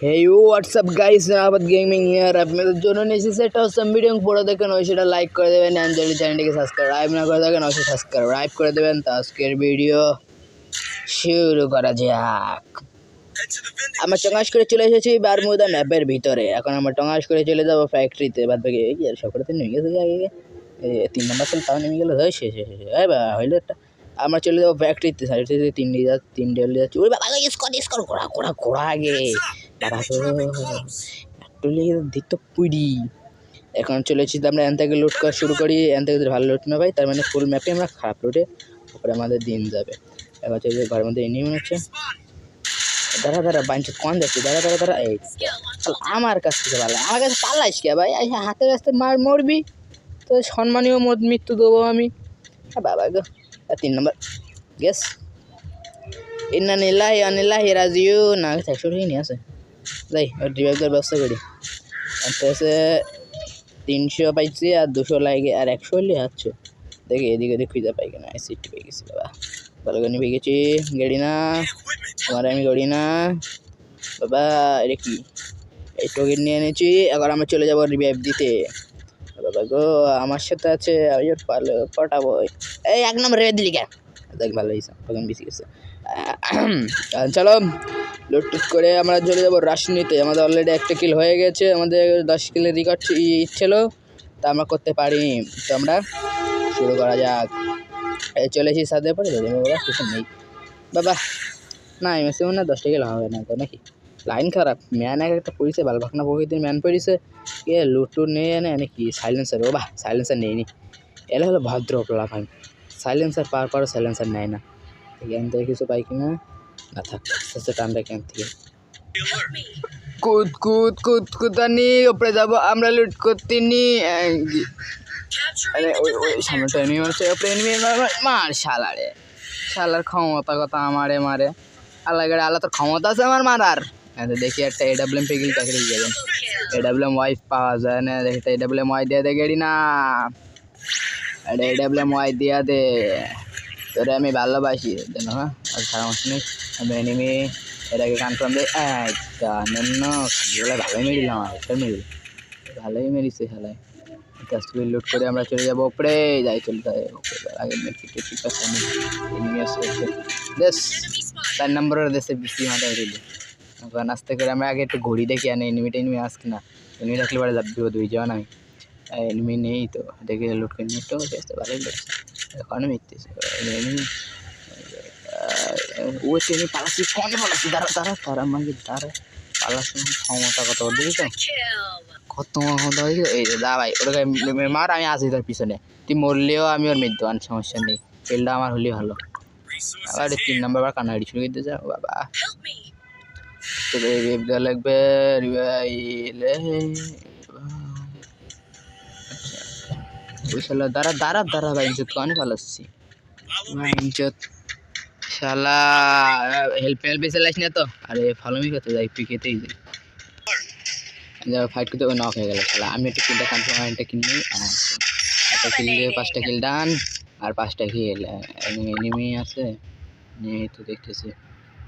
Hey, what's up, guys? Gaming ইয়ার আপনাদের জন্য নিয়েছি সেটা হচ্ছে ভিডিও পড়ে দেখেন অবশ্যই সেটা লাইক করে দেবেন অ্যান্ড যদি চ্যানেলটিকে সাবস্ক্রাইব না করে থাকেন অবশ্যই সাবস্ক্রাইব করে দেবেন তো আজকের ভিডিও শুরু করা যাক আমরা টঙ্গাস করে চলে এসেছি বারমুদা ম্যাপের ভিতরে এখন আমরা টঙ্গাস করে চলে যাব ফ্যাক্টরিতে বাদ বাকি এই আর সকলে নেমে গেছে আগে তিন নম্বর সেল তাও নেমে গেলো হয় শেষ শেষ শেষ বা হইল একটা আমরা চলে যাব ফ্যাক্টরিতে সাইড থেকে তিন দিয়ে তিন ডেল যাচ্ছে ওই বাবা স্কট স্কট ঘোড়া ঘোড়া ঘোড়া আগে বাবা গো একটু লেগে দিত পুরি এখন চলে এসেছি আমরা এন থেকে লুট করা শুরু করি। এন থেকে ভালো লুট না পাই তার মানে ফুল ম্যাপে আমরা খারাপ লুটে তারপরে আমাদের দিন যাবে। এবার চলে ঘরের মধ্যে এনিমি হচ্ছে। দাঁড়া দাঁড়া বাঞ্চিত কোন যাচ্ছে দাঁড়া দাঁড়া দাঁড়া এই আমার কাছ থেকে ভালো আমার কাছে পাল্লাইস কে ভাই? হাতে কাছে মার মরবি। তো সম্মানীয় মত মৃত্যু দেবো আমি। বাবা গো। তিন নম্বর। গেস ইন্না নিলাহি আনিলাহি রাজিউ না একশো টাকাই নিয়ে আসে। যাই রিভাইভ দেওয়ার ব্যবস্থা করি। আর আস্তে তিনশো পাইছি আর দুশো লাগে, আর একশো হলে আচ্ছা দেখি এদিকে ওদিক খুঁজে পাই কিনা সিটটি পেয়ে গেছি বাবা। ভালো নিয়ে গেছি, গাড়ি না তোমার আমি গাড়ি না। বাবা, এটা কি? এই টোকেন নিয়ে এনেছি এবার আমরা চলে যাব রিভাইভ দিতে। বাবা গো, আমার সাথে আছে ওর পালো পটাবো এই এক নম্বর দিলি কেন দেখ ভালো হয়েছে টোকেন বেশি গেছে। চলো লুটটুট করে আমরা চলে যাব রাজনীতি আমাদের অলরেডি একটা কিল হয়ে গেছে, আমাদের দশ কিলের রেকর্ড ছিল তা আমরা করতে পারিনি তো আমরা শুরু করা যাক। এই চলেছি সাথে পরে বাবা কিছু নেই। বাবা, না এমএসি মনে হয় দশটা কিলো হবে না তো নাকি? লাইন খারাপ। ম্যান এক একটা পড়িছে ভালো ভাগনা প্রকৃতির ম্যান পড়িছে। কে লুটু নেই এনে নাকি সাইলেন্সার ও বাহ সাইলেন্সার নেইনি। এলা হলো ভদ্র পোলা ভাই সাইলেন্সার পার পরও সাইলেন্সার নেয় না। এখান থেকে কিছু পাই কিনা? না থাক আস্তে আস্তে টান রেখে এখান থেকে। কুদ কুদ কুদ কুদানি উপরে যাব, আমরা লুট করতে নি। আরে, ওই ওই, সামনেটা এনিমি মারছে, উপরে এনিমি মার শালারে। শালার ক্ষমতা কথা আমারে, মারে। আল্লাহ আল্লাহ তোর ক্ষমতা আছে আমার মারার। তো দেখি একটা এ এডাব্লিউএম পিগিল তাকে দিয়ে যাবেন এডাব্লিউএম ওয়াইফ পাওয়া যায় না দেখি একটা এডাব্লিউএম ওয়াই দিয়ে দে গেড়ি না একটা এডাব্লিউএম ওয়াই দিয়া দে তোরে আমি ভালোবাসি দেন হ্যাঁ আর সমস্যা নেই আমি এনিমি এটাকে কনফার্ম দে একটা অন্য ভালোই মেরিলাম একটা মেরিল ভালোই মেরিছে খেলায় কাস্টমার লুট করে আমরা চলে যাব উপরে যাই চলতে হয় উপরে আগে মেট্রিক টেট্রিক আছে এনিমি আছে দেশ চার নম্বরের দেশে বেশি মাথায় এখন আস্তে করে আমরা আগে একটু ঘড়ি দেখি আনে এনিমি টেনিমি আসকি না। এনিমি রাখলে পরে যাবি দুই যাওয়া নাই এনিমি নেই তো, দেখে লুট করে নিয়ে তো বেশ ভালোই লাগছে। এখন এনিমি ও ট্রেনে পালাচ্ছি, কোন পালাচ্ছি? দাঁড়া দাঁড়া, তারা আমাকে, দাঁড়া। পালাচ্ছি ক্ষমতা কত দেখি তো কত ক্ষমতা হয়েছে এই দা ভাই, ওটাকে মার, আমি আসি তোর পিছনে। তুই মরলেও আমি ওর মৃত্যু আন সমস্যা নেই। ফিল্ডটা আমার হলেই ভালো। আবার তিন নম্বর বার কান্নাকাটি শুরু করতে যাও, বাবা। তো রিভাইভ দেওয়া লাগবে শালা দাঁড়া দাঁড়া দাঁড়া ভাই কানে পালাচ্ছি? ইঞ্চত শালা, হেল্প হেল্প এসে লাইস না তো? আরে যাই যাই। ফাইট করতে নক হয়ে গেল শালা। আমি একটু কিলটা একটা কিল নিই একটা কিল দিয়ে পাঁচটা কিল ডান আর পাঁচটা কিল এনিমি আছে। নিয়ে তো দেখতেছি।